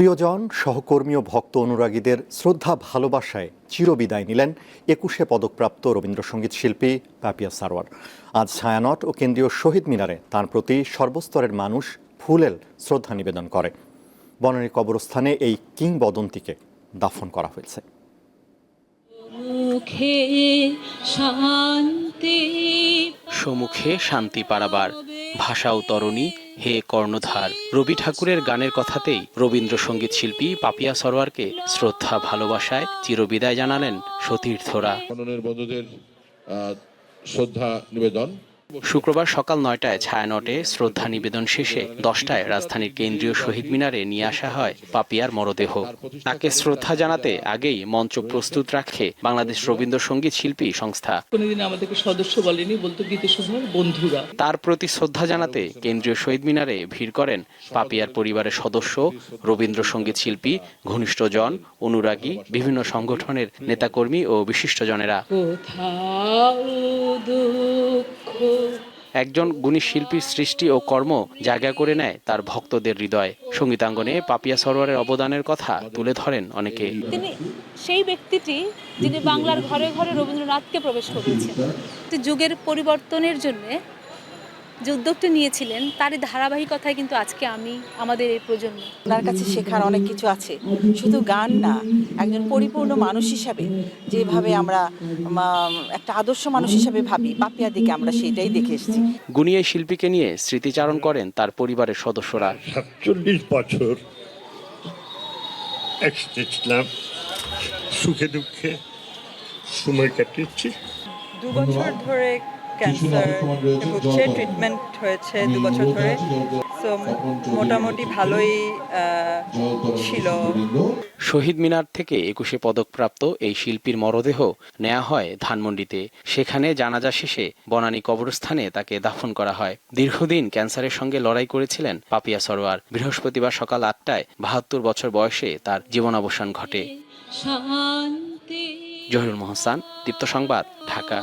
প্রিয়জন সহকর্মী ও ভক্ত অনুরাগীদের শ্রদ্ধা ভালোবাসায় চিরবিদায় নিলেন একুশে পদকপ্রাপ্ত রবীন্দ্রসঙ্গীত শিল্পী পাপিয়া সারোয়ার আজ ছায়ানট ও কেন্দ্রীয় শহীদ মিনারে তার প্রতি সর্বস্তরের মানুষ ফুলেল শ্রদ্ধা নিবেদন করে। বনানী কবরস্থানে এই কিংবদন্তিকে দাফন করা হয়েছে। মুখে শান্তি সমুখে শান্তি পাড়াবার ভাষা ও তরণী হে কর্ণধার, রবি ঠাকুরের গানের কথাতেই রবীন্দ্রসঙ্গীত শিল্পী পাপিয়া সরোয়ারকে শ্রদ্ধা ভালোবাসায় চিরবিদায় জানালেন সতীর্থরা। শ্রদ্ধা নিবেদন। শুক্রবার সকাল নয়টায় ছায়ানটে শ্রদ্ধা নিবেদন শেষে দশটায় রাজধানীর কেন্দ্রীয় শহীদ মিনারে নিয়ে আসা হয় পাপিয়ার মরদেহ। তাকে শ্রদ্ধা জানাতে আগেই মঞ্চ প্রস্তুত রাখে বাংলাদেশ রবীন্দ্রসঙ্গীত শিল্পী সংস্থা। কোনোদিন আমাদেরকে সদস্য বলেনি বলতো গীতসভার বন্ধুরা। তার প্রতি শ্রদ্ধা জানাতে কেন্দ্রীয় শহীদ মিনারে ভিড় করেন পাপিয়ার পরিবারের সদস্য রবীন্দ্রসঙ্গীত শিল্পী ঘনিষ্ঠজন অনুরাগী বিভিন্ন সংগঠনের নেতাকর্মী ও বিশিষ্টজনেরা। কোথাও দুঃখ একজন গুণী শিল্পীর সৃষ্টি ও কর্ম জায়গা করে নেয় তার ভক্তদের হৃদয়। সঙ্গীতাঙ্গনে পাপিয়া সরোয়ারের অবদানের কথা তুলে ধরেন অনেকে। তিনি সেই ব্যক্তিটি যিনি বাংলার ঘরে ঘরে রবীন্দ্রনাথকে প্রবেশ করেছেন। যুগের পরিবর্তনের জন্য যে উদ্যোগটা নিয়েছিলেন তারই ধারাবাহিকতায় কিন্তু আজকে আমি আমাদের এই প্রজন্ম। ওনার কাছে শেখার অনেক কিছু আছে। শুধু গান না একজন পরিপূর্ণ মানুষ হিসাবে যেভাবে আমরা একটা আদর্শ মানুষ হিসাবে ভাবি পাপিয়া দিকে আমরা সেটাই দেখে এসেছি। গুণী এই শিল্পীকে নিয়ে স্মৃতিচারণ করেন তার পরিবারের সদস্যরা। সাতচল্লিশ বছর একসাথে ছিলাম সুখে দুঃখে সময় কাটিয়েছি। দু বছর ধরে ক্যান্সার ভুগছে ট্রিটমেন্ট হয়েছে দু বছর ধরে। সো মোটামুটি ভালোই ছিল। শহীদ মিনার থেকে একুশে পদকপ্রাপ্ত এই শিল্পীর মরদেহ নেওয়া হয় ধানমন্ডিতে। সেখানে জানাজা শেষে বনানী কবরস্থানে তাকে দাফন করা হয়। দীর্ঘদিন ক্যান্সারের সঙ্গে লড়াই করেছিলেন পাপিয়া সরোয়ার। বৃহস্পতিবার সকাল আটটায় বাহাত্তর বছর বয়সে তার জীবনাবসান ঘটে। জহিরুল মোহসান দীপ্ত সংবাদ ঢাকা।